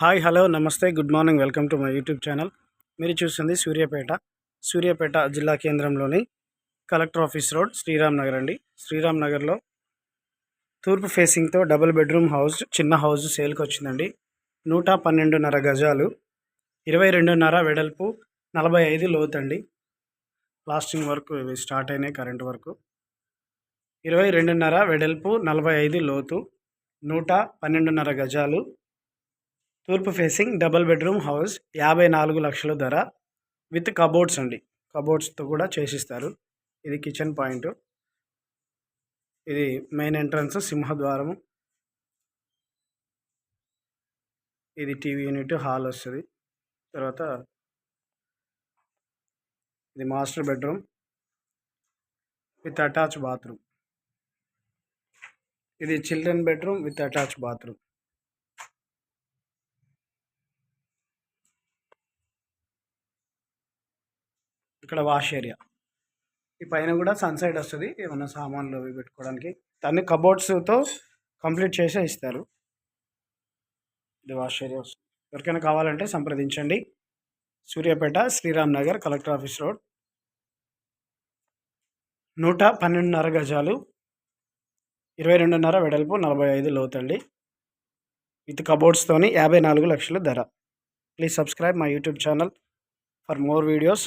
Hi hello నమస్తే good morning welcome to my YouTube channel. మీరు చూసింది సూర్యాపేట. సూర్యాపేట జిల్లా కేంద్రంలోని collector office road Sriram Nagar అండి. శ్రీరామ్ నగర్లో తూర్పు ఫేసింగ్తో డబుల్ బెడ్రూమ్ హౌస్ చిన్న హౌస్ సేల్కి వచ్చిందండి. నూట పన్నెండున్నర గజాలు ఇరవై రెండున్నర వెడల్పు నలభై ఐదు లోతండి ప్లాస్టింగ్ వర్క్ ఇవి స్టార్ట్ అయినాయి కరెంట్ వర్క్. ఇరవై రెండున్నర వెడల్పు నలభై ఐదు లోతు నూట పన్నెండున్నర గజాలు తూర్పు ఫేసింగ్ డబుల్ బెడ్రూమ్ హౌస్ యాభై నాలుగు లక్షల ధర విత్ కబోర్డ్స్ అండి. కబోర్డ్స్తో కూడా చేసిస్తారు. ఇది కిచెన్ పాయింట్. ఇది మెయిన్ ఎంట్రన్స్ సింహద్వారము. ఇది టీవీ యూనిట్ హాల్ వస్తుంది. తర్వాత ఇది master bedroom with attach bathroom. ఇది children bedroom with attach bathroom. ఇక్కడ వాష్ ఏరియా. ఈ పైన కూడా సన్ సైడ్ వస్తుంది ఏమన్నా సామాన్లు అవి పెట్టుకోవడానికి. దాన్ని కబోర్డ్స్తో కంప్లీట్ చేసే ఇస్తారు. ఇది వాష్ ఏరియా. వస్తుంది ఎవరికైనా కావాలంటే సంప్రదించండి. Suryapet Sriram Nagar collector office road. నూట పన్నెండున్నర గజాలు ఇరవై రెండున్నర వెడల్పు నలభై ఐదు లోతండి విత్ కబోర్డ్స్తోని యాభై నాలుగు లక్షల ధర. Please subscribe my YouTube channel for more videos.